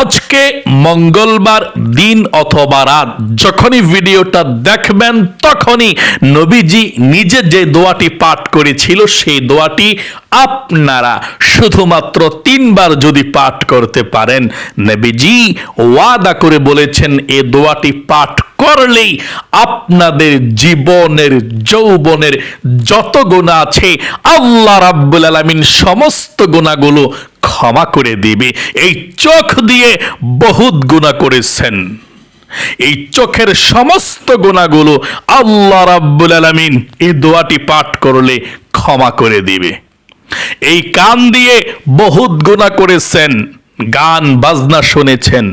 আজকে মঙ্গলবার দিন অথবা রাত, যখনই ভিডিওটা দেখবেন, তখনই নবীজি নিজে যে দোয়াটি পাঠ করেছিল, সেই দোয়াটি আপনারা শুধুমাত্র তিনবার যদি পাঠ করতে পারেন, নবীজি ওয়াদা করে বলেছেন, এ দোয়াটি পাঠ করলেই আপনাদের জীবনের, যৌবনের যত গুণা আছে, আল্লাহ রাব্বুল আলামিন সমস্ত গুণাগুলো ক্ষমা করে দিবে। এই চোখ দিয়ে বহুত গুণা করেছেন। এই চোখের সমস্ত গুণাগুলো আল্লাহ রাব্বুল আলামিন এই দোয়াটি পাঠ করলে ক্ষমা করে দিবে। এই কান দিয়ে বহুত গুণা করেছেন। গান বাজনা শুনেছেন,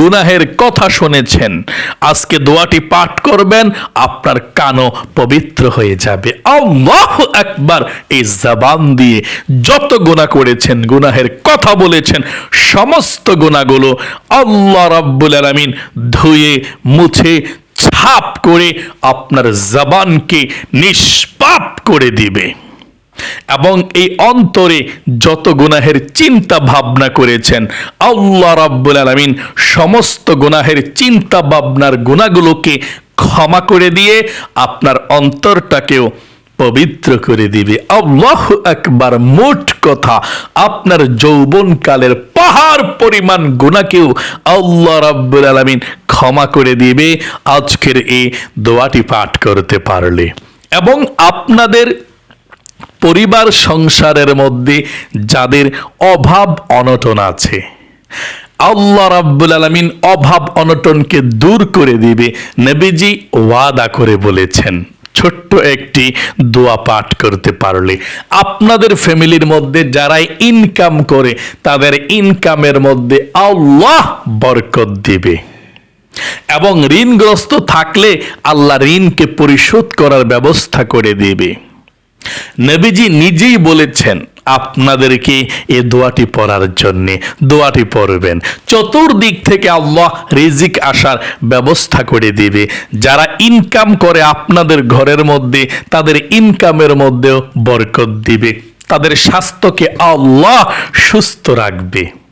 গুনাহের কথা শুনেছেন। আজকে দোয়াটি পাঠ করবেন, আপনার কানও পবিত্র হয়ে যাবে। আল্লাহ একবার এই জবান দিয়ে যত গুনাহ করেছেন, গুনাহের কথা বলেছেন, সমস্ত গুণাগুলো আল্লাহ রাব্বুল আলামিন ধুয়ে, মুছে, ছাপ করে আপনার জবানকে নিষ্পাপ করে দিবে। এবং এই অন্তরে যত গুনাহের চিন্তা ভাবনা করেছেন, আল্লাহ রাব্বুল আলামিন সমস্ত গুনাহের চিন্তা ভাবনার গুণাগুলোকে ক্ষমা করে দিয়ে আপনার অন্তরটাকেও পবিত্র করে দিবে। আল্লাহ একবার মোট কথা, আপনার যৌবনকালের পাহাড় পরিমাণ গুণাকেও আল্লাহ রাব্বুল আলামিন ক্ষমা করে দিবে। আজকের এই দোয়াটি পাঠ করতে পারলে। এবং আপনাদের পরিবার সংসারের মধ্যে যাদের অভাব অনটন আছে, আল্লাহ রাব্বুল আলামিন অভাব অনটনকে দূর করে দিবে, নবীজি ওয়াদা করে বলেছেন। ছোট্ট একটি দোয়া পাঠ করতে পারলে আপনাদের ফ্যামিলির মধ্যে যারাই ইনকাম করে, তাদের ইনকামের মধ্যে আল্লাহ বরকত দিবে। এবং ঋণগ্রস্ত থাকলে আল্লাহ ঋণকে পরিশোধ করার ব্যবস্থা করে দিবে। নবীজি নিজেই বলেছেন, আপনাদেরকে এ দোয়াটি পড়ার জন্যে দোয়াটি পড়বেন। চতুর্দিক থেকে আল্লাহ রিজিক আসার ব্যবস্থা করে দিবে। যারা ইনকাম করে আপনাদের ঘরের মধ্যে, তাদের ইনকামের মধ্যেও বরকত দিবে। তাদের স্বাস্থ্যকে আল্লাহ সুস্থ রাখবে।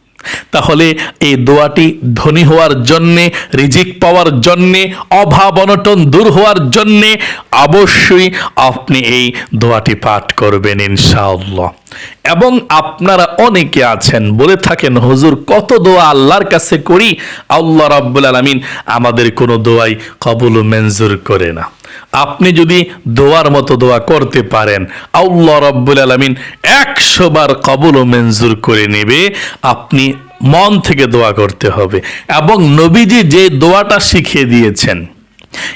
তাহলে এই দোয়াটি ধনী হওয়ার জন্যে, রিজিক পাওয়ার জন্যে, অভাব অনটন দূর হওয়ার জন্যে অবশ্যই আপনি এই দোয়াটি পাঠ করবেন ইনশাআল্লাহ। এবং আপনারা অনেকে আছেন, বলে থাকেন, হুজুর, কত দোয়া আল্লাহর কাছে করি? আল্লাহ রাব্বুল আলামিন আমাদের কোনো দোয়াই কবুল মঞ্জুর করে না। আপনি যদি দোয়ার মতো দোয়া করতে পারেন, আল্লাহ রব্বুল আলমিন একশো বার কবল ও মঞ্জুর করে নেবে, আপনি মন থেকে দোয়া করতে হবে। এবং নবীজি যে দোয়াটা শিখিয়ে দিয়েছেন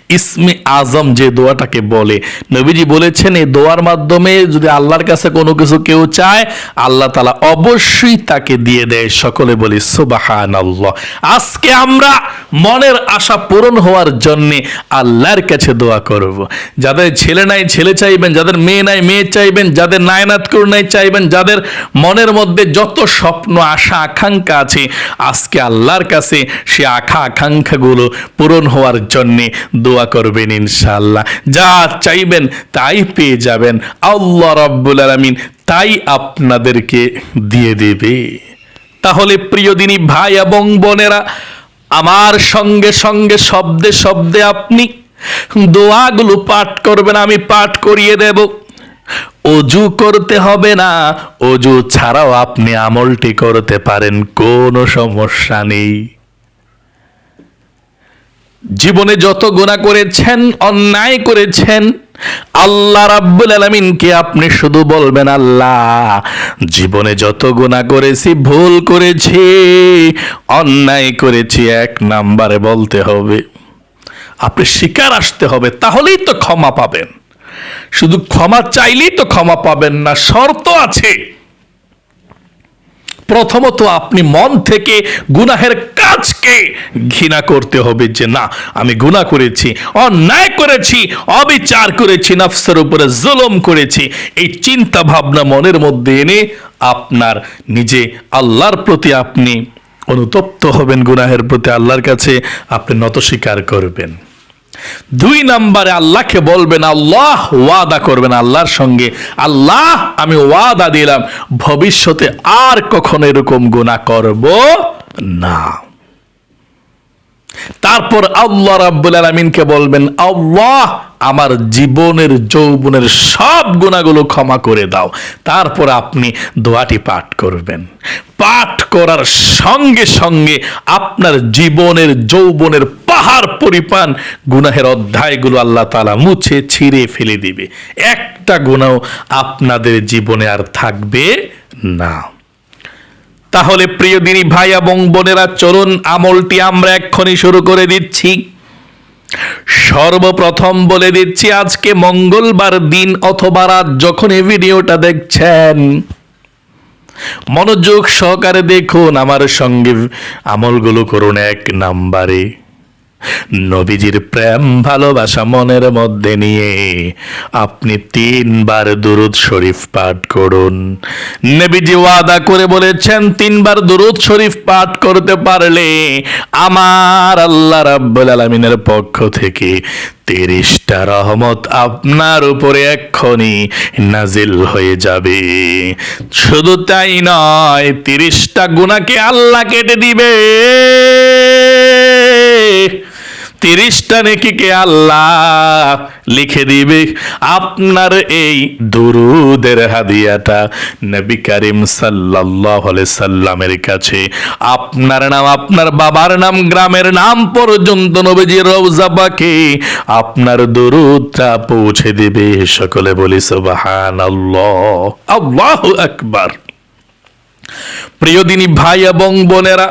ইসমি আজম যে দোয়াটাকে বলে। নবীজি বলেছেন, এই দোয়ার মাধ্যমে যদি আল্লাহর কাছে কোনো কিছু কেউ চায়, আল্লাহ তালা অবশ্যই তাকে দিয়ে দেয়। সকলে বলি সুবাহান আল্লাহ আজকে আমরা মনের আশা পূরণ হওয়ার জন্য আল্লাহর কাছে দোয়া করব। যাদের ছেলে নাই, ছেলে চাইবেন, যাদের মেয়ে নাই, মেয়ে চাইবেন, যাদের নায়নাত নাই চাইবেন, যাদের মনের মধ্যে যত স্বপ্ন, আশা, আকাঙ্ক্ষা আছে, আজকে আল্লাহর কাছে সে আখা আকাঙ্ক্ষাগুলো পূরণ হওয়ার জন্যে দোয়া করবেন ইনশাল্লাহ যা চাইবেন তাই পেয়ে যাবেন। আল্লাহ রাব্বুল আলামিন তাই আপনাদেরকে দিয়ে দেবে। তাহলে প্রিয় দিনী ভাই এবং বোনেরা, আমার সঙ্গে সঙ্গে শব্দে শব্দে আপনি দোয়াগুলো পাঠ করবেন, আমি পাঠ করিয়ে দেব। অজু করতে হবে না, অজু ছাড়াও আপনি আমলটি করতে পারেন, কোনো সমস্যা নেই। জীবনে যত গুণা করেছেন, অন্যায় করেছেন, আল্লাহ রাব্বুল আলামিনকে আপনি শুধু বলবেন, আল্লাহ, জীবনে যত গুণা করেছি, ভুল করেছি, অন্যায় করেছি, এক নাম্বারে বলতে হবে, আপনি স্বীকার আসতে হবে, তাহলেই তো ক্ষমা পাবেন। শুধু ক্ষমা চাইলেই তো ক্ষমা পাবেন না, শর্ত আছে। প্রথমত আপনি মন থেকে গুনাহের কাজকে ঘৃণা করতে হবে যে না, আমি গুনাহ করেছি, অন্যায় করেছি, অবিচার করেছি, নফসের উপরে জুলুম করেছি, এই চিন্তা ভাবনা মনের মধ্যে এনে আপনার নিজে আল্লাহর প্রতি আপনি অনুতপ্ত হবেন, গুনাহের প্রতি আল্লাহর কাছে আপনি নত স্বীকার করবেন। দুই নাম্বারে আল্লাহকে বলবেন, আল্লাহ ওয়াদা করবেন আল্লাহর সঙ্গে। আল্লাহ, আমি ওয়াদা দিলাম, ভবিষ্যতে আর কখনো এরকম গুণা করব না। তারপর আল্লাহ রাব্বুল আলামিনকে বলবেন, আল্লাহ আমার জীবনের, যৌবনের সব গুণাগুলো ক্ষমা করে দাও। তারপর আপনি দোয়াটি পাঠ করবেন। পাঠ করার সঙ্গে সঙ্গে আপনার জীবনের, যৌবনের পাহাড় পরিমাণ গুনাহের অধ্যায়গুলো আল্লাহ তালা মুছে, ছিঁড়ে ফেলে দিবে। একটা গুণাও আপনাদের জীবনে আর থাকবে না। তাহলে প্রিয় দিনী ভাই এবং বোনেরা, চলুন আমলটি আমরা এক্ষুনি শুরু করে দিচ্ছি। সর্বপ্রথম বলে দিচ্ছি আজকে মঙ্গলবার দিন অথবা রাত যখন এই ভিডিওটা দেখছেন, মনোযোগ সহকারে দেখুন আমার সঙ্গে আমলগুলো করুন এক নাম্বারে। নবীজির প্রেম, ভালোবাসা মনের মধ্যে নিয়ে আপনি তিনবার দুরুদ শরীফ পাঠ করুন। নবীজি ওয়াদা করে বলেছেন, তিনবার দুরুদ শরীফ পাঠ করতে পারলে আমার আল্লাহ রাব্বুল আলামিনের পক্ষ থেকে তিরিশটা রহমত আপনার উপরে এক্ষণি নাজিল হয়ে যাবে। শুধু তাই নয়, তিরিশটা গুণাকে আল্লাহ কেটে দিবে। তিরিশটা নেকিকে আল্লাহ লিখে দিবে আপনার এই দুরুদের হাদিয়াটা নবী করিম আলাইহি সাল্লামের কাছে। আপনার নাম, আপনার বাবার নাম, গ্রামের নাম পর্যন্ত নবীজি রওজা পাকে আপনার দুরুদটা পৌঁছে দিবে। সকলে বলি, সুবহানাল্লাহ, আল্লাহু আকবার। প্রিয় দিনী ভাই এবং বোনেরা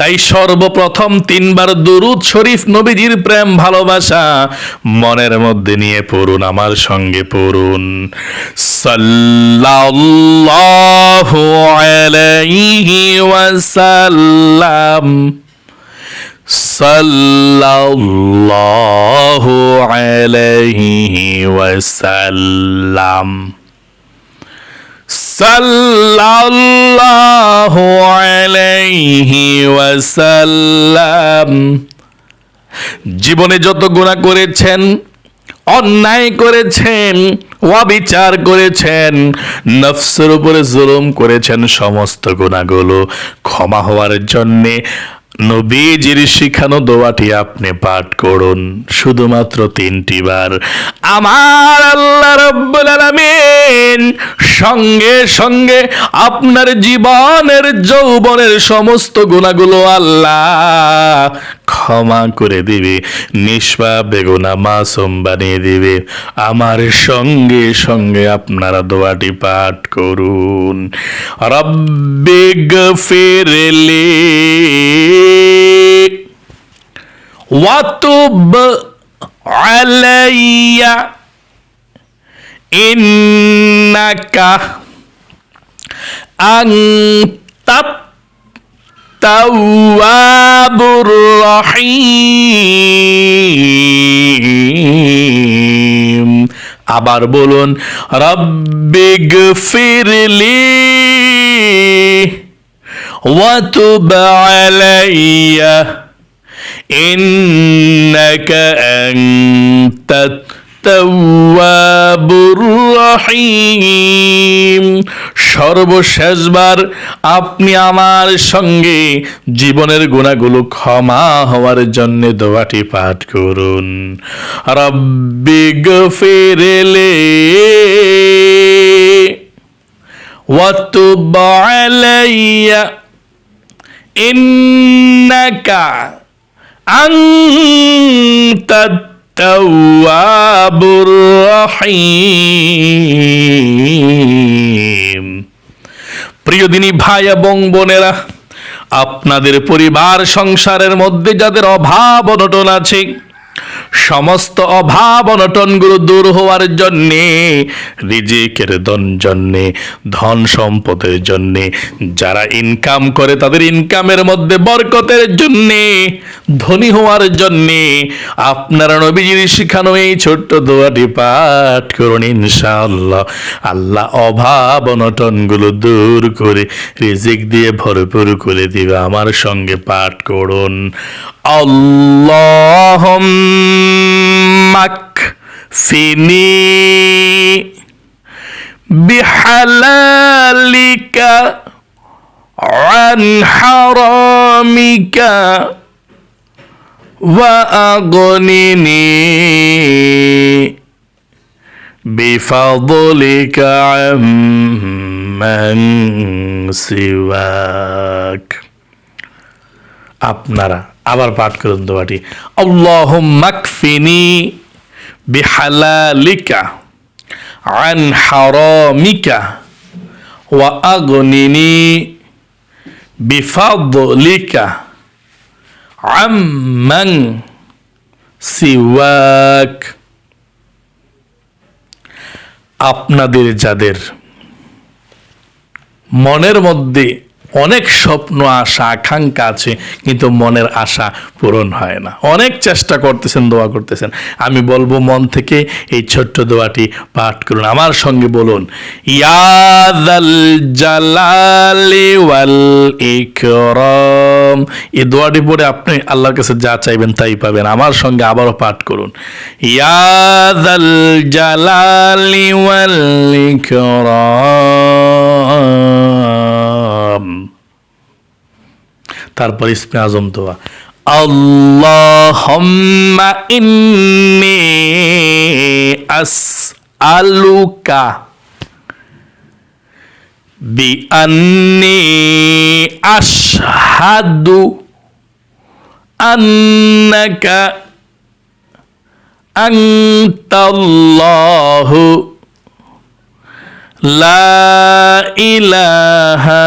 তাই সর্বপ্রথম তিনবার দুরুদ শরীফ নবীজির প্রেম ভালোবাসা মনের মধ্যে নিয়ে পড়ুন, আমার সঙ্গে পড়ুন। সাল্লাল্লাহু আলাইহি ওয়াসাল্লাম। আলাইহি ওয়াসাল্লাম। সাল্লাল্লাহু আলাইহি ওয়াসাল্লাম। জীবনে যত গুনাহ করেছেন, অন্যায় করেছেন, অবিচার করেছেন, নফসের উপরে জুলুম করেছেন, সমস্ত গুণাগুলো ক্ষমা হওয়ার জন্যে নবীজির শিখানো দোয়াটি আপনি পাঠ করুন শুধুমাত্র তিনটি বার। আমার আল্লাহ রব্বুল আলামিন সঙ্গে সঙ্গে আপনার জীবনের যৌবনের সমস্ত গুণাগুলো আল্লাহ ক্ষমা করে দিবে, নিষ্পাপ বেগুনা মাসুম বানিয়ে দিবে। আমার সঙ্গে সঙ্গে আপনারা দোয়াটি পাঠ করুন। রব্বিগ ফিরলি watub alayya innaka antat tawabur rahim abar bulun rabbi gfirli wa tub alayya إنك أنت التواب الرحيم সর্বশেষবার আপনি আমার সঙ্গে জীবনের গুণাগুলো ক্ষমা হওয়ার জন্য দোয়াটি পাঠ করুন রব্বি গফিরলে وتب علي إنك أنت التواب الرحيم প্রিয় দিনী ভাই এবং বোনেরা আপনাদের পরিবার সংসারের মধ্যে যাদের অভাব অনটন আছে সমস্ত অভাব অনটনগুলো দূর হওয়ার জন্যে, রিজিকের দন জন্যে, ধন সম্পদের জন্যে, যারা ইনকাম করে তাদের ইনকামের মধ্যে বরকতের জন্যে, ধনী হওয়ার জন্যে। আপনারা নবীজির শিখানো এই ছোট্ট দোয়াটি পাঠ করুন ইনশাআল্লাহ। আল্লাহ অভাব অনটনগুলো দূর করে, রিজিক দিয়ে ভরপুর করে দিবে। আমার সঙ্গে পাঠ করুন। اللهم اكفني بحلالك عن حرامك وأغنني بفضلك عمن سواك আপনারা আবার পাঠ করুন দোয়াটি। বিহালালিকা আন হারামিকা ওয়া আগনিনি সিওয়াক। আপনাদের যাদের মনের মধ্যে অনেক স্বপ্ন, আশা, আকাঙ্ক্ষা আছে, কিন্তু মনের আশা পূরণ হয় না। অনেক চেষ্টা করতেছেন, দোয়া করতেছেন। আমি বলব, মন থেকে এই ছোট্ট দোয়াটি পাঠ করুন। আমার সঙ্গে বলুন ইয়াদাল জালালি ওয়াল ইকরাম। এই দোয়াটি পড়ে আপনি আল্লাহর কাছে যা চাইবেন তাই পাবেন। আমার সঙ্গে আবারও পাঠ করুন ইয়াদাল জালালি ওয়াল ইকরাম। তারপর ইসমে আজম দোয়া। আল্লাহুম্মা ইন্নি আসআলুকা বিআন্নি আশহাদু আন্নাকা আনতাল্লাহু লা ইলাহা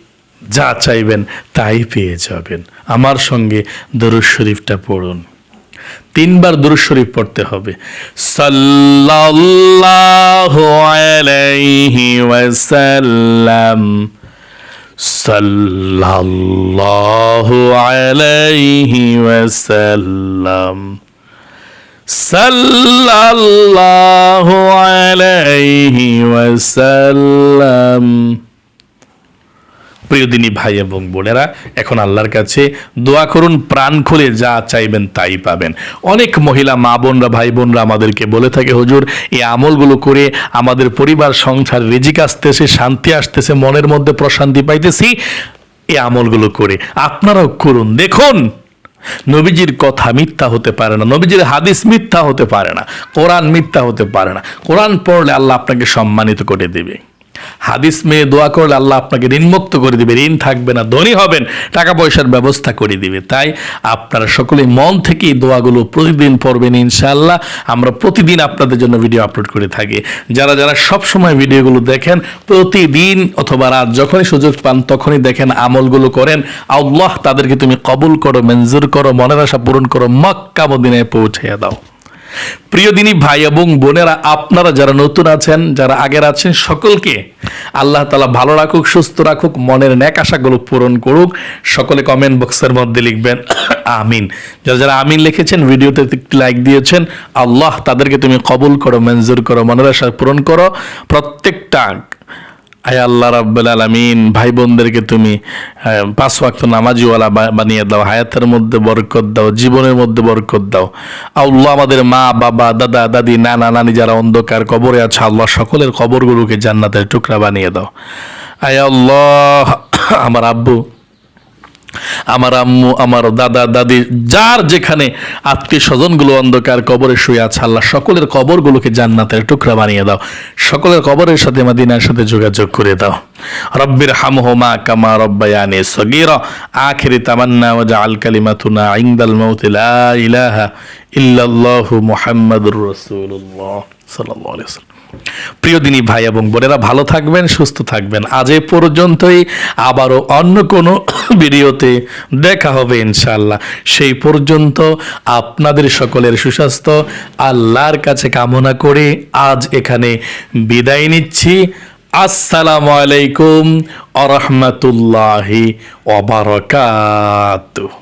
যা চাইবেন তাই পেয়ে যাবেন। আমার সঙ্গে দরুদ শরীফটা পড়ুন। তিনবার দরুদ শরীফ পড়তে হবে। সাল্লাল্লাহু আলাইহি ওয়াসাল্লাম। সাল্লাল্লাহু আলাইহি ওয়াসাল্লাম। সাল্লাল্লাহু আলাইহি ওয়াসাল্লাম। প্রিয় দিনী ভাই এবং বোনেরা, এখন আল্লাহর কাছে দোয়া করুন, প্রাণ খুলে যা চাইবেন তাই পাবেন। অনেক মহিলা মা বোনরা, ভাই বোনরা আমাদেরকে বলে থাকে, হুজুর এই আমলগুলো করে আমাদের পরিবার, সংসার, রিজিক আসতেছে, শান্তি আসতেছে, মনের মধ্যে প্রশান্তি পাইতেছি এই আমলগুলো করে। আপনারাও করুন। দেখুন, নবীজির কথা মিথ্যা হতে পারে না, নবীজির হাদিস মিথ্যা হতে পারে না, কোরআন মিথ্যা হতে পারে না। কোরআন পড়লে আল্লাহ আপনাকে সম্মানিত করে দেবে। হাদিস মেয়ে দোয়া করলে আল্লাহ আপনাকে ঋণমুক্ত করে দিবে, ঋণ থাকবে না, ধনী হবেন, টাকা পয়সার ব্যবস্থা করে দিবে। তাই আপনারা সকলে মন থেকে এই দোয়াগুলো প্রতিদিন পড়বেন ইনশাআল্লাহ। আমরা প্রতিদিন আপনাদের জন্য ভিডিও আপলোড করে থাকি। যারা যারা সব সময় ভিডিওগুলো দেখেন, প্রতিদিন অথবা রাত যখনই সুযোগ পান তখনই দেখেন আমলগুলো করেন। আল্লাহ তাদেরকে তুমি কবুল করো, মঞ্জুর করো, মনের আশা পূরণ করো, মক্কা মদিনায় পৌঁছে দাও। প্রিয় দিনী ভাই এবং বোনেরা, আপনারা যারা নতুন আছেন, যারা আগের আছেন, সকলকে আল্লাহ তালা ভালো রাখুক, সুস্থ রাখুক, মনের ন্যাক আশাগুলো পূরণ করুক। সকলে কমেন্ট বক্সের মধ্যে লিখবেন, আমিন। যারা যারা আমিন লিখেছেন, ভিডিওতে একটি লাইক দিয়েছেন, আল্লাহ তাদেরকে তুমি কবুল করো, মঞ্জুর করো, মনের আশা পূরণ করো। প্রত্যেকটা আয় আল্লাহ রাব্বুল আলামিন ভাই বোনদেরকে তুমি পাঁচ ওয়াক্ত নামাজিওয়ালা বানিয়ে দাও, হায়াতের মধ্যে বরকত দাও, জীবনের মধ্যে বরকত দাও। আল্লাহ আমাদের মা, বাবা, দাদা, দাদি, নানা, নানি যারা অন্ধকার কবরে আছে, আল্লাহ সকলের কবরগুলোকে জান্নাতের টুকরা বানিয়ে দাও। আয় আল্লাহ, আমার আব্বু আমার আম্মু, আমার দাদা, দাদি, যার যেখানে আত্মীয় স্বজনগুলো অন্ধকার কবরে শুয়ে আছে, আল্লাহ সকলের কবরগুলোকে জান্নাতের টুকরা বানিয়ে দাও। সকলের কবরের সাথে, মাদিনার সাথে যোগাযোগ করে দাও। রব্বির হামহমা কামা রব্বায়ানি সগীরা, আখিরি তামান্না ওয়া জাআল কালিমাতুনা ইনদাল মাউতি লা ইলাহা ইল্লাল্লাহু মুহাম্মাদুর রাসূলুল্লাহ সাল্লাল্লাহু আলাইহি ওয়াসাল্লাম। প্রিয় দিনী ভাই এবং বোনেরা, ভালো থাকবেন, সুস্থ থাকবেন। আজ এ পর্যন্তই। আবারও অন্য কোনো ভিডিওতে দেখা হবে ইনশাল্লাহ সেই পর্যন্ত আপনাদের সকলের সুস্বাস্থ্য, আল্লাহর কাছে কামনা করে আজ এখানে বিদায় নিচ্ছি। আসসালামু আলাইকুম আ রহমতুল্লাহি ওবারকাতুহ